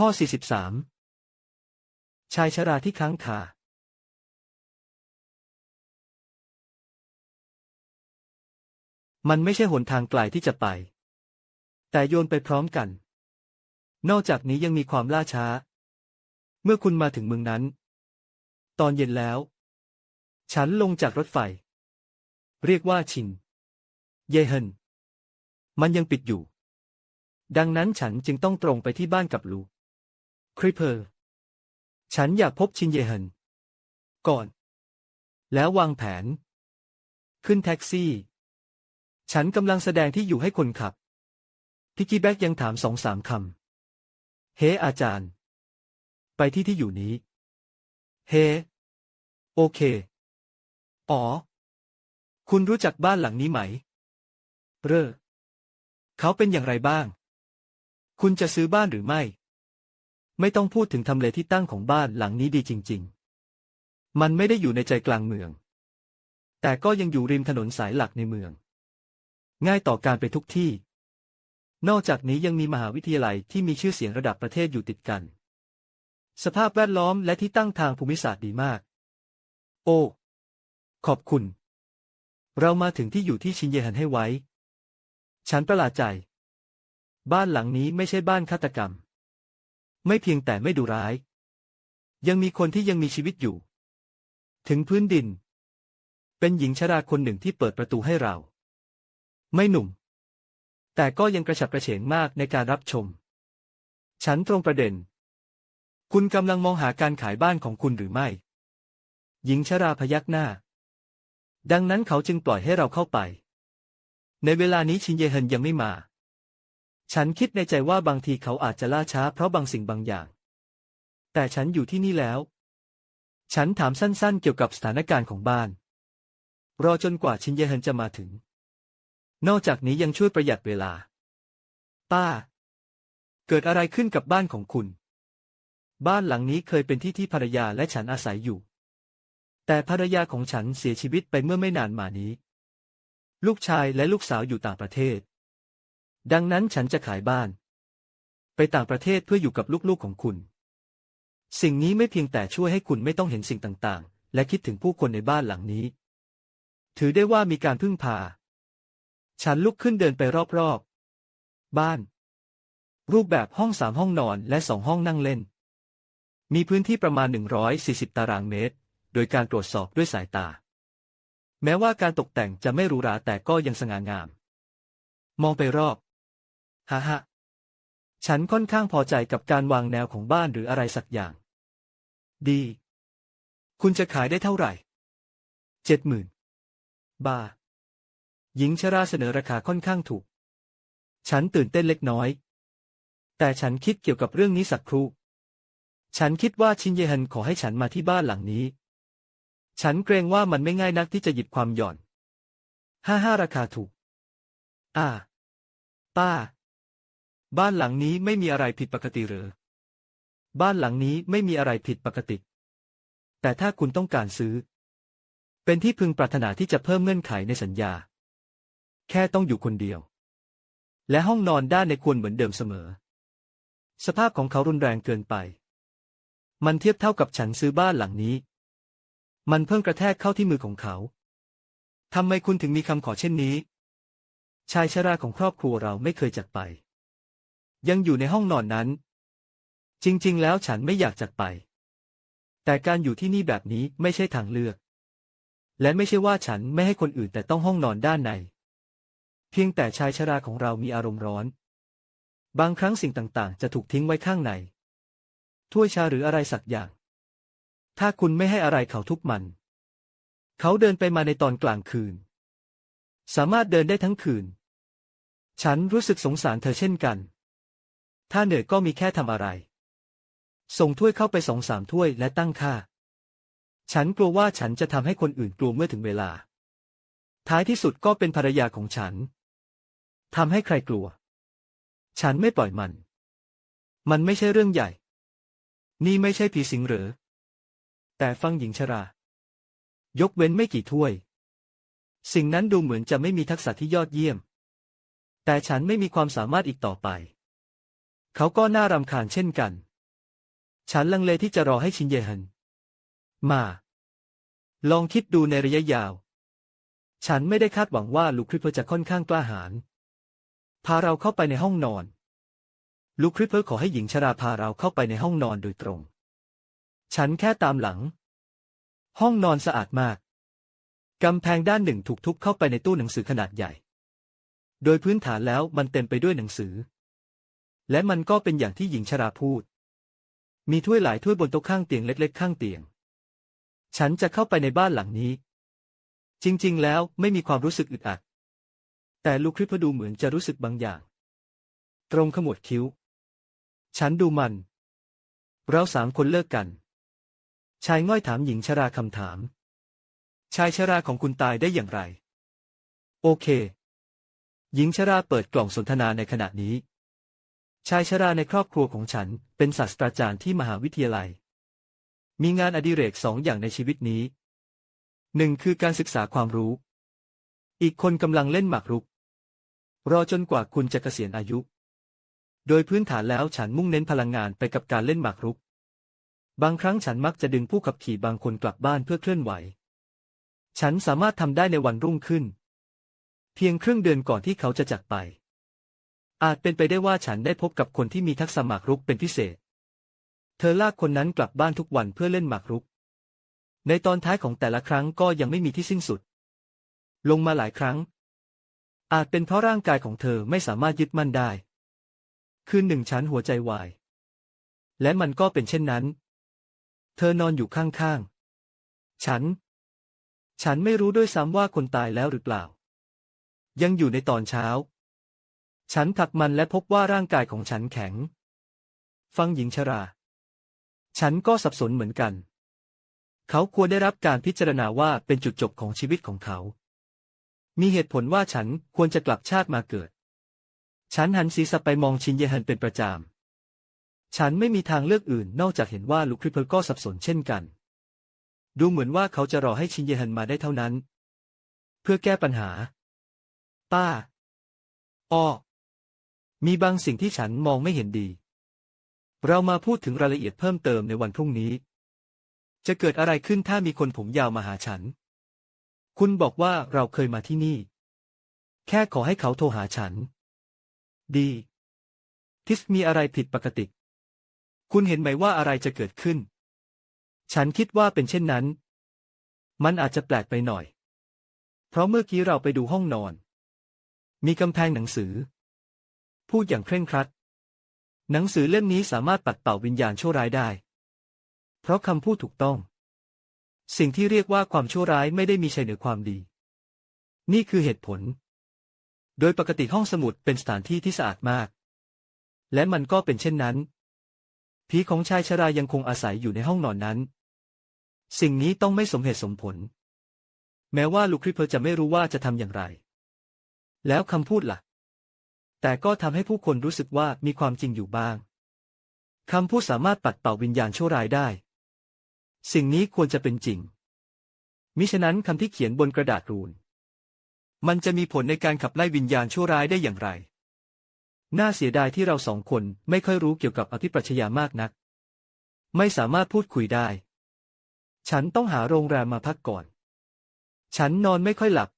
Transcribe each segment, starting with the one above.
ข้อ 43 ชายชราที่ค้างคามันไม่ใช่หนทางไกลที่จะไป แต่โยนไปพร้อมกัน นอกจากนี้ยังมีความล่าช้า เมื่อคุณมาถึงเมืองนั้น ตอนเย็นแล้ว ฉันลงจากรถไฟ เรียกว่าชิน เยเฮนมันยังปิดอยู่ ดังนั้นฉันจึงต้องตรงไปที่บ้านกับลู คริปเปอร์ ฉันอยากพบชินเยเฮนก่อน แล้ววางแผน ขึ้นแท็กซี่ ฉันกำลังแสดงที่อยู่ให้คนขับ พิกกี้แบ็กยังถามสองสามคำ เฮ้อาจารย์ ไปที่ที่อยู่นี้ เฮ้โอเค อ๋อ คุณรู้จักบ้านหลังนี้ไหม เร่อเขาเป็นอย่างไรบ้าง คุณจะซื้อบ้านหรือไม่ ไม่ต้องพูดถึงทำเลที่ตั้งของบ้านหลังนี้ดีจริง ๆ มันไม่ได้อยู่ในใจกลางเมือง แต่ก็ยังอยู่ริมถนนสายหลักในเมือง ง่ายต่อการไปทุกที่ นอกจากนี้ยังมีมหาวิทยาลัยที่มีชื่อเสียงระดับประเทศอยู่ติดกัน สภาพแวดล้อมและที่ตั้งทางภูมิศาสตร์ดีมาก โอ้ ขอบคุณ เรามาถึงที่อยู่ที่ชินเยฮันให้ไว้ ฉันประหลาดใจ บ้านหลังนี้ไม่ใช่บ้านฆาตกรรม ไม่เพียงแต่ไม่ดูร้าย ยังมีคนที่ยังมีชีวิตอยู่ ถึงพื้นดิน เป็นหญิงชราคนหนึ่งที่เปิดประตูให้เรา ไม่หนุ่ม แต่ก็ยังกระฉับกระเฉงมากในการรับชม ฉันตรงประเด็น คุณกำลังมองหาการขายบ้านของคุณหรือไม่ หญิงชราพยักหน้า ดังนั้นเขาจึงปล่อยให้เราเข้าไป ในเวลานี้ชินเยเฮินยังไม่มา ฉันคิดในใจว่าบางทีเขาอาจจะล่าช้าเพราะบางสิ่งบางอย่าง แต่ฉันอยู่ที่นี่แล้ว ฉันถามสั้นๆ เกี่ยวกับสถานการณ์ของบ้าน รอจนกว่าชินเยเฮินจะมาถึง นอกจากนี้ยังช่วยประหยัดเวลา ป้า เกิดอะไรขึ้นกับบ้านของคุณ บ้านหลังนี้เคยเป็นที่ที่ภรรยาและฉันอาศัยอยู่ แต่ภรรยาของฉันเสียชีวิตไปเมื่อไม่นานมานี้ ลูกชายและลูกสาวอยู่ต่างประเทศ ดังนั้นฉันจะขายบ้าน ไปต่างประเทศเพื่ออยู่กับลูกๆของคุณ สิ่งนี้ไม่เพียงแต่ช่วยให้คุณไม่ต้องเห็นสิ่งต่างๆ และคิดถึงผู้คนในบ้านหลังนี้ ถือได้ว่ามีการพึ่งพา ฉันลุกขึ้นเดินไปรอบๆ บ้าน รูปแบบห้องสามห้องนอนและสองห้องนั่งเล่น มีพื้นที่ประมาณ 140 ตารางเมตร โดยการตรวจสอบด้วยสายตา แม้ว่าการตกแต่งจะไม่หรูหราแต่ก็ยังสง่างาม มองไปรอบ ฮ่าฮ่าฉันค่อนข้างพอใจกับการวางแนวของบ้านหรืออะไรสักอย่าง ดี คุณจะขายได้เท่าไหร่ เจ็ดหมื่นบาทหญิงชราเสนอราคาค่อนข้างถูก ฉันตื่นเต้นเล็กน้อย แต่ฉันคิดเกี่ยวกับเรื่องนี้สักครู่ ฉันคิดว่าชินเยฮันขอให้ฉันมาที่บ้านหลังนี้ ฉันเกรงว่ามันไม่ง่ายนักที่จะหยิบความหย่อน ห้าห้าราคาถูก อ่า ป้า บ้านหลังนี้ไม่มีอะไรผิดปกติหรือ บ้านหลังนี้ไม่มีอะไรผิดปกติ แต่ถ้าคุณต้องการซื้อ เป็นที่พึงปรารถนาที่จะเพิ่มเงื่อนไขในสัญญา แค่ต้องอยู่คนเดียว และห้องนอนด้านในควรเหมือนเดิมเสมอ สภาพของเขารุนแรงเกินไป มันเทียบเท่ากับฉันซื้อบ้านหลังนี้ มันเพิ่งกระแทกเข้าที่มือของเขาทำไมคุณถึงมีคำขอเช่นนี้ ชายชราของครอบครัวเราไม่เคยจากไป ยังอยู่ในห้องนอนนั้น จริงๆ แล้วฉันไม่อยากจากไป แต่การอยู่ที่นี่แบบนี้ไม่ใช่ทางเลือก และไม่ใช่ว่าฉันไม่ให้คนอื่นแต่ต้องห้องนอนด้านใน เพียงแต่ชายชราของเรามีอารมณ์ร้อน บางครั้งสิ่งต่างๆ จะถูกทิ้งไว้ข้างใน ถ้วยชาหรืออะไรสักอย่าง ถ้าคุณไม่ให้อะไรเขาทุบมัน เขาเดินไปมาในตอนกลางคืน สามารถเดินได้ทั้งคืน ฉันรู้สึกสงสารเธอเช่นกัน ถ้าเหนื่อยก็มีแค่ทำอะไร ส่งถ้วยเข้าไปสองสามถ้วยและตั้งค่า ฉันกลัวว่าฉันจะทำให้คนอื่นกลัวเมื่อถึงเวลา ท้ายที่สุดก็เป็นภรรยาของฉันทำให้ใครกลัว ฉันไม่ปล่อยมัน มันไม่ใช่เรื่องใหญ่ นี่ไม่ใช่ผีสิงหรือ แต่ฟังหญิงชรา ยกเว้นไม่กี่ถ้วย สิ่งนั้นดูเหมือนจะไม่มีทักษะที่ยอดเยี่ยม แต่ฉันไม่มีความสามารถอีกต่อไป เขาก็น่ารำคาญเช่นกัน ฉันลังเลที่จะรอให้ชินเยฮัน มา ลองคิดดูในระยะยาว ฉันไม่ได้คาดหวังว่าลูกคริปเปอร์จะค่อนข้างกล้าหาญพาเราเข้าไปในห้องนอน ลูกคริปเปอร์ขอให้หญิงชราพาเราเข้าไปในห้องนอนโดยตรง ฉันแค่ตามหลัง ห้องนอนสะอาดมากกำแพงด้านหนึ่งถูกทุบเข้าไปในตู้หนังสือขนาดใหญ่ โดยพื้นฐานแล้วมันเต็มไปด้วยหนังสือ และมันก็เป็นอย่างที่หญิงชราพูด มีถ้วยหลายถ้วยบนโต๊ะข้างเตียงเล็ก ๆ ข้างเตียง ฉันจะเข้าไปในบ้านหลังนี้ จริง ๆ แล้วไม่มีความรู้สึกอึดอัด แต่ลูกคริปดูเหมือนจะรู้สึกบางอย่าง ตรงขมวดคิ้ว ฉันดูมัน เราสามคนเลิกกัน ชายง่อยถามหญิงชราคำถาม ชายชราของคุณตายได้อย่างไร โอเค หญิงชราเปิดกล่องสนทนาในขณะนี้ ชายชราในครอบครัวของฉัน เป็นศาสตราจารย์ที่มหาวิทยาลัย มีงานอดิเรกสองอย่างในชีวิตนี้หนึ่งคือการศึกษาความรู้ อีกคนกำลังเล่นหมากรุก รอจนกว่าคุณจะเกษียณอายุ โดยพื้นฐานแล้วฉันมุ่งเน้นพลังงานไปกับการเล่นหมากรุก บางครั้งฉันมักจะดึงผู้ขับขี่บางคนกลับบ้านเพื่อเคลื่อนไหว ฉันสามารถทำได้ในวันรุ่งขึ้น เพียงครึ่งเดือนก่อนที่เขาจะจากไป อาจเป็นไปได้ว่าฉันได้พบกับคนที่มีทักษะหมากรุกเป็นพิเศษ เธอลากคนนั้นกลับบ้านทุกวันเพื่อเล่นหมากรุก ในตอนท้ายของแต่ละครั้งก็ยังไม่มีที่สิ้นสุด ลงมาหลายครั้ง อาจเป็นเพราะร่างกายของเธอไม่สามารถยึดมั่นได้ คืนหนึ่งฉันหัวใจวาย และมันก็เป็นเช่นนั้น เธอนอนอยู่ข้างๆ ฉัน ฉันไม่รู้ด้วยซ้ำว่าคนตายแล้วหรือเปล่า ยังอยู่ในตอนเช้า ฉันผลักมันและพบว่าร่างกายของฉันแข็ง ฟังหญิงชรา ฉันก็สับสนเหมือนกัน เขาควรได้รับการพิจารณาว่าเป็นจุดจบของชีวิตของเขา มีเหตุผลว่าฉันควรจะกลับชาติมาเกิด ฉันหันศีรษะไปมองชินเยฮันเป็นประจามฉันไม่มีทางเลือกอื่นนอกจากเห็นว่าลูกคริปเปอร์ก็สับสนเช่นกัน ดูเหมือนว่าเขาจะรอให้ชินเยฮันมาได้เท่านั้น เพื่อแก้ปัญหา ป้าอ้อ มีบางสิ่งที่ฉันมองไม่เห็นดี เรามาพูดถึงรายละเอียดเพิ่มเติมในวันพรุ่งนี้ จะเกิดอะไรขึ้นถ้ามีคนผมยาวมาหาฉัน คุณบอกว่าเราเคยมาที่นี่ แค่ขอให้เขาโทรหาฉัน ดี ทิสมีอะไรผิดปกติ คุณเห็นไหมว่าอะไรจะเกิดขึ้น ฉันคิดว่าเป็นเช่นนั้น มันอาจจะแปลกไปหน่อย เพราะเมื่อกี้เราไปดูห้องนอน มีกำแพงหนังสือ พูดอย่างเคร่งครัด หนังสือเล่มนี้สามารถปัดเป่าวิญญาณชั่วร้ายได้ เพราะคำพูดถูกต้อง สิ่งที่เรียกว่าความชั่วร้ายไม่ได้มีชัยเหนือความดี นี่คือเหตุผล โดยปกติห้องสมุดเป็นสถานที่ที่สะอาดมาก และมันก็เป็นเช่นนั้น ผีของชายชรายังคงอาศัยอยู่ในห้องนอนนั้น สิ่งนี้ต้องไม่สมเหตุสมผล แม้ว่าลูคริปเปอร์จะไม่รู้ว่าจะทำอย่างไร แล้วคำพูดล่ะ แต่ก็ทำให้ผู้คนรู้สึกว่ามีความจริงอยู่บ้างคำพูดสามารถปัดเป่าวิญญาณชั่วร้ายได้ สิ่งนี้ควรจะเป็นจริง มิฉะนั้นคำที่เขียนบนกระดาษรูน มันจะมีผลในการขับไล่วิญญาณชั่วร้ายได้อย่างไร น่าเสียดายที่เราสองคนไม่ค่อยรู้เกี่ยวกับอภิปรัชญามากนัก ไม่สามารถพูดคุยได้ ฉันต้องหาโรงแรมมาพักก่อน ฉันนอนไม่ค่อยหลับ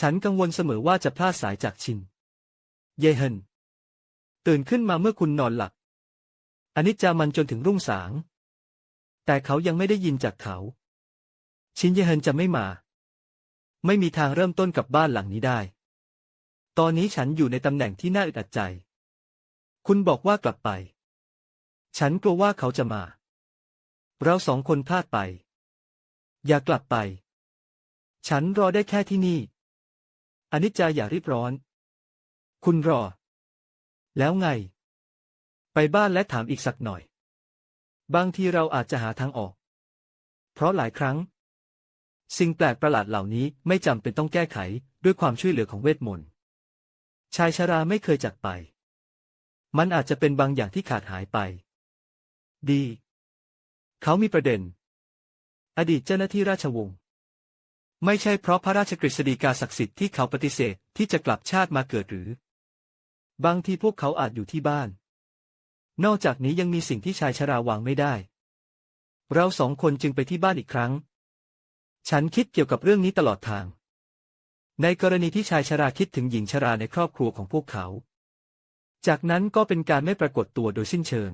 ฉันกังวลเสมอว่าจะพลาดสายจากชิน เยเฮนตื่นขึ้นมาเมื่อคุณนอนหลับอันนี้จะมันจนถึงรุ่งสาง แต่เขายังไม่ได้ยินจากเขา ชินเยเฮนจะไม่มา ไม่มีทางเริ่มต้นกับบ้านหลังนี้ได้ ตอนนี้ฉันอยู่ในตำแหน่งที่น่าอึดอัดใจ คุณบอกว่ากลับไป ฉันกลัวว่าเขาจะมา เราสองคนพลาดไป อย่ากลับไป ฉันรอได้แค่ที่นี่อนิจจาอย่ารีบร้อน คุณรอ แล้วไง ไปบ้านและถามอีกสักหน่อย บางทีเราอาจจะหาทางออก เพราะหลายครั้ง สิ่งแปลกประหลาดเหล่านี้ไม่จำเป็นต้องแก้ไขด้วยความช่วยเหลือของเวทมนต์ ชายชราไม่เคยจากไป มันอาจจะเป็นบางอย่างที่ขาดหายไป ดี เขามีประเด็น อดีตเจ้าหน้าที่ราชวงศ์ไม่ใช่เพราะพระราชกฤษฎีกาศักดิ์สิทธิ์ที่เขาปฏิเสธที่จะกลับชาติมาเกิดหรือ บางทีพวกเขาอาจอยู่ที่บ้าน นอกจากนี้ยังมีสิ่งที่ชายชราวางไม่ได้ เราสองคนจึงไปที่บ้านอีกครั้ง ฉันคิดเกี่ยวกับเรื่องนี้ตลอดทาง ในกรณีที่ชายชราคิดถึงหญิงชราในครอบครัวของพวกเขา จากนั้นก็เป็นการไม่ปรากฏตัวโดยสิ้นเชิง